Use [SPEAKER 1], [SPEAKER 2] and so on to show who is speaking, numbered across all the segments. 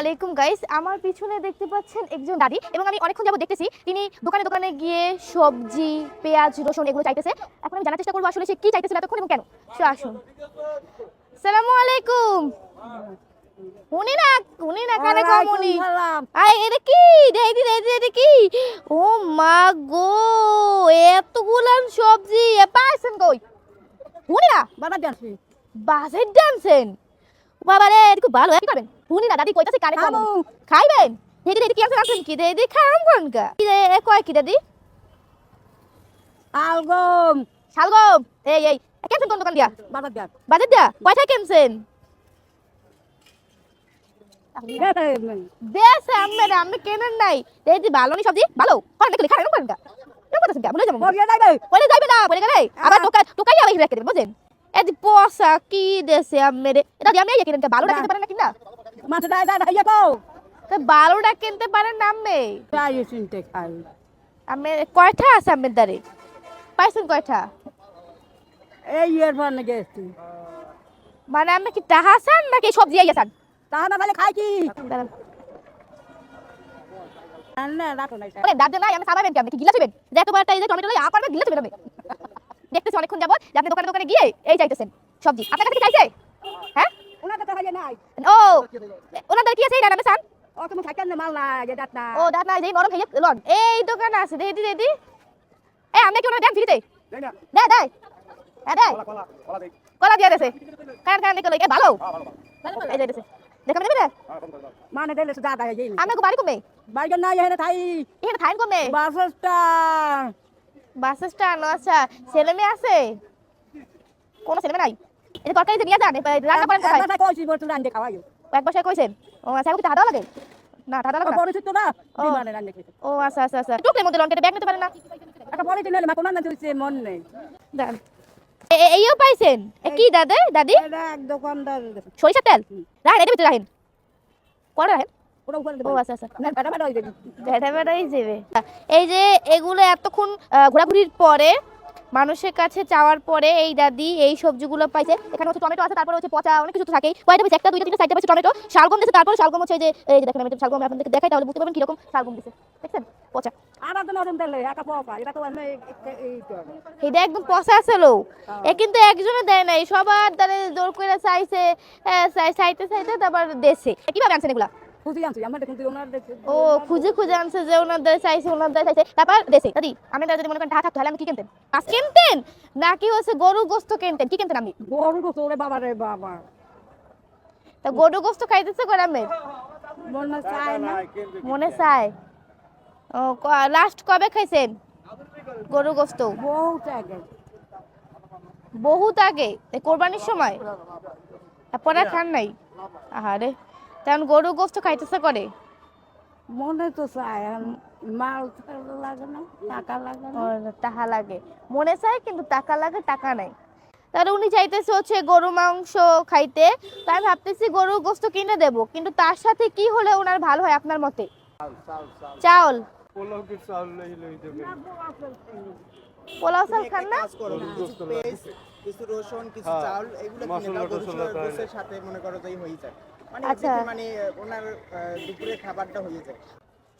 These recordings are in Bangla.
[SPEAKER 1] আলাইকুম গাইস আমার পিছনে দেখতে পাচ্ছেন একজন দাদি এবং আমি অনেকক্ষণ যাবত দেখতেছি তিনি দোকানে দোকানে গিয়ে সবজি পেঁয়াজ রসুন এগুলো চাইতেছে। এখন আমি জানার চেষ্টা করব আসলে সে কি চাইতেছিল এতক্ষণ এবং কেন? সে আসুন। সালামু আলাইকুম। উনি না উনি না কানে কম উনি। আয় এটা কি? দেখি দেখি এটা কি? ও মা গো এতগুলান সবজি এ পাইছেন কই? উনি না
[SPEAKER 2] বাবা যাচ্ছি
[SPEAKER 1] বাসের ডান্সেন বাবা রে খুব ভালো কি করবেন? শুনি না দাদি কইতাছে
[SPEAKER 2] খাব।
[SPEAKER 1] খাইবেন? দিদি দিদি কি আছে আছেন কি দিদি খাম কোন কা কি রে এ কয় কি দাদি
[SPEAKER 2] আলগম
[SPEAKER 1] শালগম। এই এই কেমছেন কোন দোকান দিয়া?
[SPEAKER 2] বাবা যাক
[SPEAKER 1] বাজেট দিয়া? কয়টা কেমছেন? বেশ আমি আমি কেনেন নাই। দিদি ভালো নি সবজি? ভালো? কোন দেখলি খাই কোন কা কেমন কা বলে যাব।
[SPEAKER 2] নাই
[SPEAKER 1] বলে যাইবে না বলে গেলে। আবার টোকা টোকাই আবার রেখে বুঝেন এদি পয়সা কি দেশে আমি রে দাদি আমি এই কিনতে ভালো রাখতে পারেন না কিনা?
[SPEAKER 2] মাছ দাই দাই দাই কো
[SPEAKER 1] তা বারোটা কিনতে পারেন না আমি
[SPEAKER 2] তাই চিনতে খাই।
[SPEAKER 1] আমি কয়টা আছে আমের দারে পাইছেন কয়টা?
[SPEAKER 2] এই ইয়ার পর গেছি
[SPEAKER 1] মানে আমি কি টাহা আসান নাকি সবজি আই আসান
[SPEAKER 2] তা না খাই কি। না রাখো
[SPEAKER 1] ওরে দাঁত নাই আমি খাবাবেন কি আপনি কি গিলা ছিবেন যে এতবার এই যে টমেটো লই আ করবে গিলা ছিবেন আমি দেখতেছি অনেকক্ষণ যাবত যে আপনি দোকানে দোকানে গিয়ে এই চাইতেছেন সবজি। আপনার কাছে কি চাইছে? হ্যাঁ?
[SPEAKER 2] নাই।
[SPEAKER 1] ও কি আছে এই দাঁড়াবে সান
[SPEAKER 2] ও তুমি থাকেন না মাল না যে দাঁত না
[SPEAKER 1] ও দাঁত নাই যেই নরম খাইয়ে লন। এই দোকানে আছে এ আমি কি ওনার দেন ফ্রিতে দে দে। হ্যাঁ দে কলা দিয়ে দেছে। কারণ কারণ দেখো এ ভালো। এই যাইতেছে। দেখা নেবে না
[SPEAKER 2] মানে দিলে সুদা দাই যাই।
[SPEAKER 1] আমি বাড়ি কমে
[SPEAKER 2] বাইজন নাই এখানে থাই।
[SPEAKER 1] এখানে কমে বাস স্ট্যান্ড আচ্ছা ছেলে মেয়ে আছে? কোনো ছেলে নাই? যে তরকারি নিয়ে যান রান্না করেন কোথায়? এক বছর কইছেন? ও আচ্ছা এখন কি টাকা লাগে? না টাকা লাগে না?
[SPEAKER 2] বিমানে
[SPEAKER 1] ও আচ্ছা আচ্ছা আচ্ছা। টুকলের মধ্যে লন ব্যাগ নিতে পারেন না?
[SPEAKER 2] একটা মা কোন না তুইছে মন নেই।
[SPEAKER 1] দাঁড়ান। এইও পাইছেন? কি দাদা দাদি?
[SPEAKER 2] এটা এক দোকানদার
[SPEAKER 1] সরিষার তেল? রাহেন এটার ভিতরে রাহেন কটা রাহেন আচ্ছা আচ্ছা। এই যে এগুলো এতক্ষণ ঘোরাঘুরির পরে মানুষের কাছে চাওয়ার পরে এই দাদি এই সবজিগুলো পাইছে। এখানে হচ্ছে টমেটো আছে তারপরে হচ্ছে পচা অনেক কিছু থাকে। কয়টা একটা দুইটা তিনটা টমেটো। শালগম দিয়েছে তারপরে শালগম হচ্ছে যে এই যে দেখেন আমি শালগম আপনাদেরকে দেখাই তাহলে বুঝতে পারবেন কীরকম শালগম দিয়েছে। দেখছেন? পচা।
[SPEAKER 2] এটা
[SPEAKER 1] একদম পচা লো। এ কিন্তু একজনে দেয় নাই। সবার দ্বারা জোর করে চাইছে চাইতে চাইতে তারপর দেশে কীভাবে আনছেন এগুলা? ও খুঁজে খুঁজে আনছে যে ওনার দ্বারা চাইছে ওনার দ্বারা চাইছে। তারপর দেশে দাদি আমি যদি মনে করেন ঢাকা তাহলে আমি কি কিনতেন? মাছ কিনতেন? নাকি হচ্ছে গরু গোস্ত কিনতেন? কি কিনতেন আমি
[SPEAKER 2] বড় তো তোরে বাবা রে বাবা।
[SPEAKER 1] তা গরু গোস্ত খাইতেছে
[SPEAKER 2] চায় না।
[SPEAKER 1] মনে চায়। ও লাস্ট কবে খাইছেন? গরু গোস্ত।
[SPEAKER 2] বহুত আগে।
[SPEAKER 1] বহুত আগে? কোরবানির সময়? তারপরে খান নাই? আহারে। তেমন গরু গোস্ত খাইতেছে করে?
[SPEAKER 2] মনে তো চায় মাল লাগে না টাকা লাগে না।
[SPEAKER 1] টাকা লাগে। মনে চায় কিন্তু টাকা লাগে টাকা নাই। তাহলে উনি চাইতেছে হচ্ছে গরু মাংস খাইতে। তাই আমি ভাবতেছি গরু গোস্ত কিনে দেবো। কিন্তু তার সাথে কি হলে ওনার ভালো হয় আপনার মতে? চাউল পোলাও চাল খান না?
[SPEAKER 3] কিছু কিছু রসুন কিছু
[SPEAKER 4] হ্যাঁ,
[SPEAKER 3] চাউল এগুলো কিনে
[SPEAKER 4] মশলা
[SPEAKER 3] দাও গোসের সাথে মনে করো হয়ে যায়। মানে
[SPEAKER 1] আচ্ছা।
[SPEAKER 3] মানে ওনার দুপুরের খাবারটা হয়ে যায়।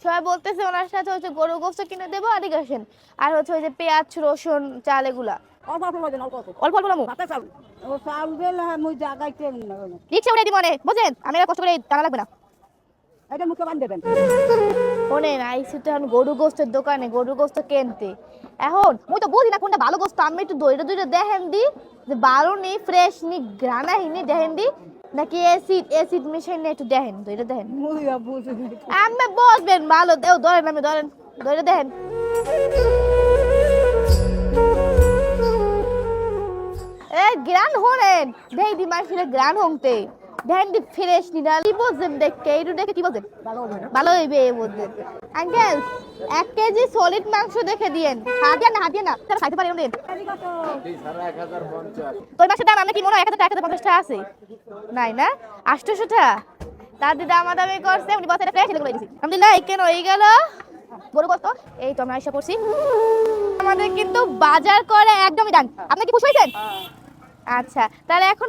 [SPEAKER 1] সবাই বলতেছে ওনার সাথে হচ্ছে গরু গোস্ত কিনে দেবো আর আসেন। আর হচ্ছে ওই যে পেঁয়াজ রসুন চাল এগুলা।
[SPEAKER 2] অল্প অল্প অল্প অল্প।
[SPEAKER 1] অল্প অল্প
[SPEAKER 2] চাউল ও চাউল। দিলে মুই জায়গায়
[SPEAKER 1] রিক্সা দিব মনে আমি কষ্ট করে টাকা লাগবে না।
[SPEAKER 2] এটা মুখে বান্ধ দেবেন।
[SPEAKER 1] শোনেন আইসি তো এখন গরু গোস্তের দোকানে গরু গোস্ত কিনতে। এখন মুই তো বুঝি না কোনটা ভালো গোস্ত আমি একটু দইটা দইটা দেখেন দি যে ভালো নি ফ্রেশ নি গ্রানা হিনি দেখেন দি নাকি অ্যাসিড অ্যাসিড মিশাই নি একটু দেখেন দইটা দেখেন। আমি বসবেন ভালো দেও ধরেন আমি ধরেন দইটা দেখেন। এ গ্রান হরেন দেই দি মার ফিরে গ্রান হংতে। দি ফ্রেশ নি না কি বুঝেন দেখে এইটু দেখে কি
[SPEAKER 2] ভালো
[SPEAKER 1] হইবে আঙ্কেল এক কেজি সলিড মাংস দেখে দিয়েন। হাতিয়া না হাতিয়া না। তারা খাইতে পারি দিন। তো ওই দাম, আমরা কি মনে হয় এক হাজার এক হাজার পঞ্চাশ টাকা আছে? নাই না? আটশোশো টাকা। তার দিদা আমার দামে করছে উনি বছরে ফ্রেশ এগুলো আলহামদুলিল্লাহ, এই কেন হয়ে গেল? গরু কত এই তো আমরা এসে পড়ছি। আমাদের কিন্তু বাজার করে একদমই ডান। আপনি কি খুশি হয়েছেন? আচ্ছা তাহলে এখন